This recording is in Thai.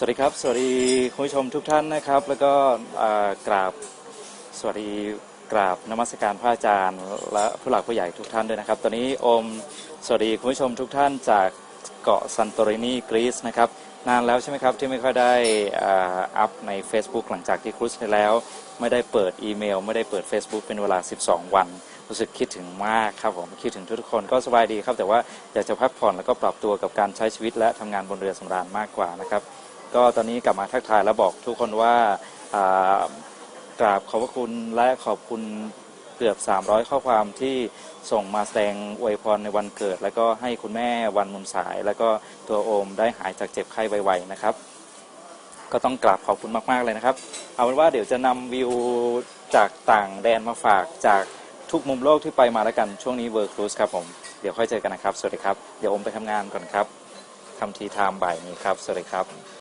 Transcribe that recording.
สวัสดีครับ สวัสดีคุณผู้ชมทุกท่านนะครับ แล้วก็กราบสวัสดีกราบนมัสการพระอาจารย์ และผู้หลักผู้ใหญ่ทุกท่านด้วยนะครับ ตอนนี้อมสวัสดีคุณผู้ชมทุกท่านจากเกาะซันโตรินีกรีซนะครับนานแล้วใช่ไหมครับ ที่ไม่ค่อยได้อัพใน Facebook หลังจากที่ครูซไปแล้ว ไม่ได้เปิดอีเมล ไม่ได้เปิด Facebook เป็นเวลา 12 วัน รู้สึกคิดถึงมากครับผมคิดถึงทุกคนก็สบายดีครับ แต่ว่าอยากจะพักผ่อนแล้วก็ปรับตัวกับการใช้ชีวิตและทำงานบนเรือสำราญมากกว่านะครับ ก็ตอนนี้กลับมาทักทายแล้วบอกทุกคนว่าอ่ากราบขอบพระคุณและขอบคุณเกือบ 300 ข้อความที่ส่งมาแสดงอวยพรในวันเกิด แล้วก็ให้คุณแม่วันมุนสาย แล้วก็ตัวโอมได้หายจากเจ็บไข้ไวๆนะครับ ก็ต้องกราบขอบคุณมากๆเลยนะครับ เอาเป็นว่าเดี๋ยวจะนำวิวจากต่างแดนมาฝากจากทุกมุมโลกที่ไปมาแล้วกันช่วงนี้เวิร์ครูสครับผมเดี๋ยวค่อยเจอกันนะครับ สวัสดีครับ เดี๋ยวโอมไปทำงานก่อนครับทำทีไทม์บ่ายนี้ครับ สวัสดีครับ